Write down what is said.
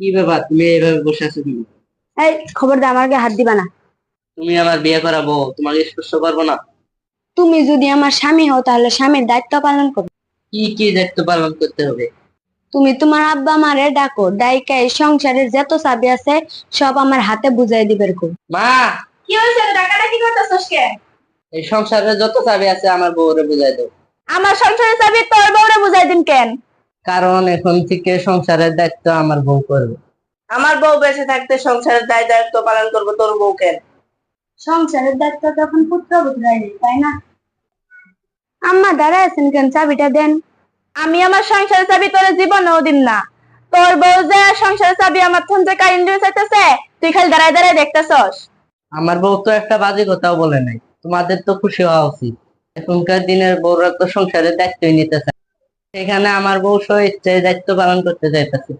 কি ব্যাপার? তুমি এইভাবে বসে আছো তুমি এই খবরদার আমার গায়ে হাত দিবা না। তুমি আমার বিয়ে করাবো তোমাকে স্পর্শ করব না। তুমি যদি আমার স্বামী হও তাহলে স্বামীর দায়িত্ব পালন করো। কি কি দায়িত্ব পালন করতে হবে? তুমি তোমার আব্বা মারে ডাকো ডাইকা এই সংসারের যত চাবি আছে সব আমার হাতে বুঝাই দিবে এরকম। মা! কি হয়েছে টাকাটা কি করতেছস কে? এই সংসারে যত চাবি আছে আমার বউরে বুঝাই দাও। আমার সংসারের চাবি তোর বউরে বুঝাই দিন কেন? কারণ এখন থেকে সংসারের দায়িত্ব আমার বউ করবে। আমার বউ বেঁচে থাকতে সংসারের দায় দায়িত্ব পালন করব তোর বউকে সংসারের দায়িত্ব তখন পুত্র বুঝাইলি তাই না? আম্মা দাঁড়ায় আছেন কেন? চাবিটা দেন। আমি আমার সংসারের চাবি তোর জীবনেও দিন না। তোর বউ যে সংসারের চাবি আমার থন যে কারেন্ট দিয়ে চাইতেছে তুই খালি দাঁড়ায় দাঁড়ায় দেখতেছস। আমার বউ তো একটা বাজে কথাও বলে নাই। তোমাদের তো খুশি হওয়া উচিত। এখনকার দিনের বউরা তো সংসারের দায়িত্বই নিতে চায় সেখানে আমার বউ সহ দায়িত্ব পালন করতে চাইতেছে